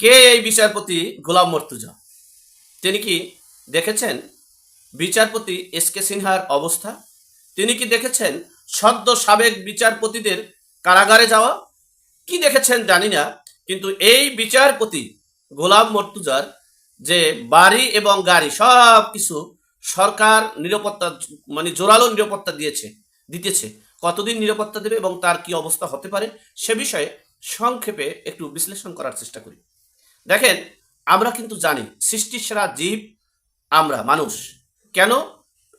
কে এই বিচারপতি গোলাম মর্তুজা? তিনি কি দেখেছেন বিচারপতি এস কে সিনহার অবস্থা? তিনি কি দেখেছেন সদ্য সাবেক বিচারপতিদের কারাগারে যাওয়া? কি দেখেছেন জানি না, কিন্তু এই বিচারপতি গোলাম মর্তুজার যে বাড়ি এবং গাড়ি সব কিছু সরকার নিরাপত্তা মানে জোরালো নিরাপত্তা দিয়েছে, দিতেছে। কতদিন নিরাপত্তা দেবে এবং তার কি অবস্থা হতে পারে সে বিষয়ে সংক্ষেপে একটু বিশ্লেষণ করার চেষ্টা করি। দেখেন, আমরা কিন্তু জানি সৃষ্টির সেরা জীব আমরা, মানুষ। কেন?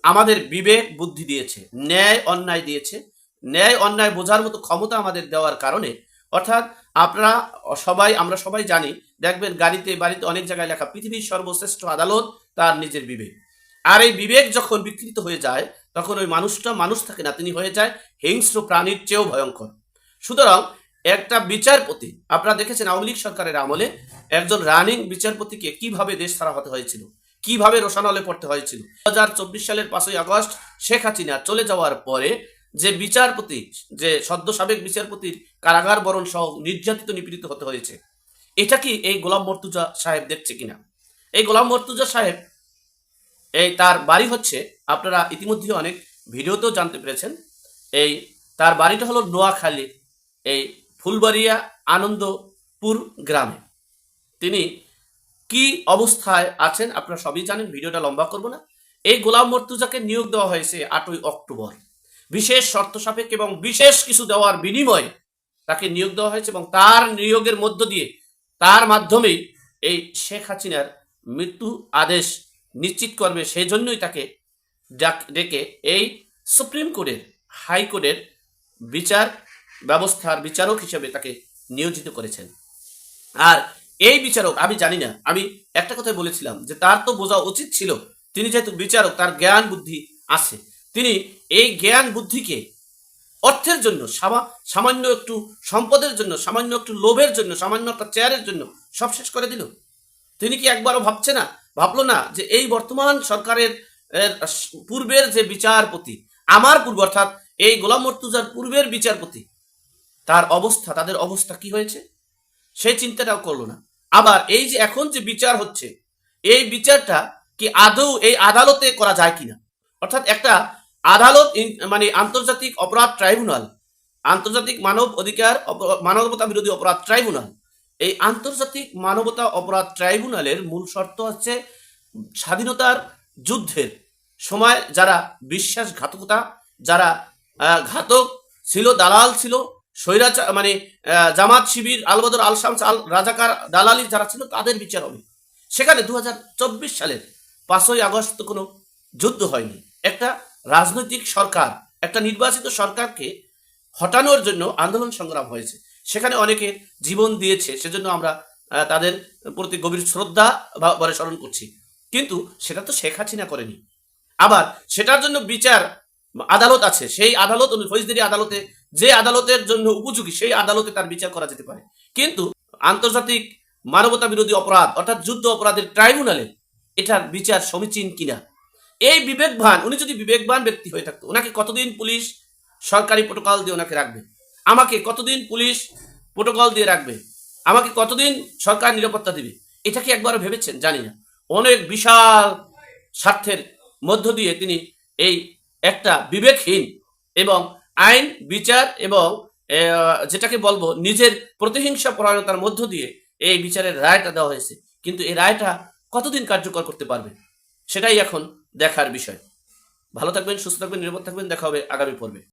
আমাদের বিবেক বুদ্ধি দিয়েছে, ন্যায় অন্যায় দিয়েছে। ন্যায় অন্যায় বোঝার মতো ক্ষমতা আমাদের দেওয়ার কারণে, অর্থাৎ আপনারা সবাই, আমরা সবাই জানি, দেখবেন গাড়িতে, বাড়িতে অনেক জায়গায় লেখা, পৃথিবীর সর্বশ্রেষ্ঠ আদালত, তার নিজের বিবেক। আর এই বিবেক যখন বিকৃত হয়ে যায়, তখন ওই মানুষটা মানুষ থাকে না, তিনি হয়ে যায় হিংস্র প্রাণীর চেয়েও ভয়ঙ্কর। সুতরাং একটা বিচারপতি, আপনারা দেখেছেন আওয়ামী লীগ সরকারের আমলে একজন রানিং বিচারপতিকে কীভাবে দেশ ছাড়া হতে হয়েছিল, কীভাবে রোশানলে পড়তে হয়েছিল। দু হাজার চব্বিশ সালের পাঁচই আগস্ট শেখ হাসিনা চলে যাওয়ার পরে যে বিচারপতি, যে সদ্য সাবেক বিচারপতির কারাগার বরণ সহ নির্যাতিত নিপীড়িত হতে হয়েছে, এটা কি এই গোলাম মর্তুজা সাহেব দেখছে কিনা? এই গোলাম মর্তুজা সাহেব, এই তার বাড়ি হচ্ছে, আপনারা ইতিমধ্যে অনেক ভিডিওতেও জানতে পেরেছেন, এই তার বাড়িটা হলো নোয়াখালী, এই ফুলবাড়িয়া আনন্দপুর গ্রামে। তিনি কি অবস্থায় আছেন আপনারা সবই জানেন, ভিডিওটা লম্বা করব না। এই গোলাম মর্তুজাকে নিয়োগ দেওয়া হয়েছে আটই অক্টোবর। বিশেষ শর্ত সাপেক্ষে এবং বিশেষ কিছু দেওয়ার বিনিময়ে তাকে নিয়োগ দেওয়া হয়েছে এবং তার নিয়োগের মধ্য দিয়ে তার মাধ্যমেই এই শেখ হাসিনার মৃত্যু আদেশ নিশ্চিত করবে। সেই জন্যই তাকে ডাক- ডেকে এই সুপ্রিম কোর্টের হাইকোর্টের বিচার ব্যবস্থার বিচারক হিসেবে তাকে নিয়োজিত করেছেন। আর এই বিচারক, আমি জানি না, আমি একটা কথাই বলেছিলাম যে তার তো বোঝা উচিত ছিল, তিনি যেহেতু বিচারক, তার জ্ঞান বুদ্ধি আছে। তিনি এই জ্ঞান বুদ্ধিকে অর্থের জন্য সামান্য একটু সম্পদের জন্য, সামান্য একটু লোভের জন্য, সামান্য একটা চেয়ারের জন্য সব শেষ করে দিল। তিনি কি একবারও ভাবছে না, ভাবলো না যে এই বর্তমান সরকারের পূর্বের যে বিচারপতি, আমার পূর্ব অর্থাৎ এই গোলাম মর্তুজার পূর্বের বিচারপতি তার অবস্থা, তাদের অবস্থা কি হয়েছে? সেই চিন্তাটাও করল না। আবার এই যে এখন যে বিচার হচ্ছে, এই বিচারটা কি আদৌ এই আদালতে করা যায় কিনা? অর্থাৎ একটা আদালত মানে আন্তর্জাতিক অপরাধ ট্রাইব্যুনাল, আন্তর্জাতিক মানব অধিকার মানবতা বিরোধী অপরাধ ট্রাইব্যুনাল, এই আন্তর্জাতিক মানবতা অপরাধ ট্রাইব্যুনালের মূল শর্ত হচ্ছে স্বাধীনতার যুদ্ধের সময় যারা বিশ্বাসঘাতকতা, যারা ঘাতক ছিল, দালাল ছিল স্বৈরাচার মানে জামাত শিবির আলবদর আল শামস, আল রাজাকার দালালি যারা ছিল তাদের বিচার হবে। সেখানে দু হাজার সালের পাঁচই আগস্ট কোনো যুদ্ধ হয়নি। একটা রাজনৈতিক সরকার, একটা নির্বাচিত সরকারকে হটানোর জন্য আন্দোলন সংগ্রাম হয়েছে। সেখানে অনেকে জীবন দিয়েছে, সেজন্য আমরা তাদের প্রতি গভীর শ্রদ্ধা বা- স্মরণ করছি। কিন্তু সেটা তো শেখ হাসিনা করেনি। আবার সেটার জন্য বিচার আদালত আছে। সেই আদালত ফৌজদারি আদালতে যে আদালতের জন্য উপযোগী, সেই আদালতে তার বিচার করা যেতে পারে। কিন্তু আন্তর্জাতিক মানবতা বিরোধী অপরাধ, অর্থাৎ যুদ্ধ অপরাধের ট্রাইব্যুনালে এটার বিচার সমীচীন কিনা? এই বিবেকবান, উনি যদি বিবেকবান ব্যক্তি হয়ে থাকতো, ওনাকে কতদিন পুলিশ সরকারি প্রোটোকল দিয়ে ওনাকে রাখবে? আমাকে কতদিন পুলিশ প্রোটোকল দিয়ে রাখবে? আমাকে কতদিন সরকার নিরাপত্তা দিবে? এটা কি একবার ভেবেছেন? জানি না। অনেক বিশাল স্বার্থের মধ্য দিয়ে তিনি এই একটা বিবেকহীন এবং আইন, বিচার এবং যেটাকে বলব, নিজের প্রতিহিংসা পরায়ণতার মধ্য দিয়ে এই বিচারের রায়টা দেওয়া হয়েছে। কিন্তু এই রায়টা কতদিন কার্যকর করতে পারবে, সেটাই এখন দেখার বিষয়। ভালো থাকবেন, সুস্থ থাকবেন, নিরাপদ থাকবেন, দেখা হবে আগামী পর্বে।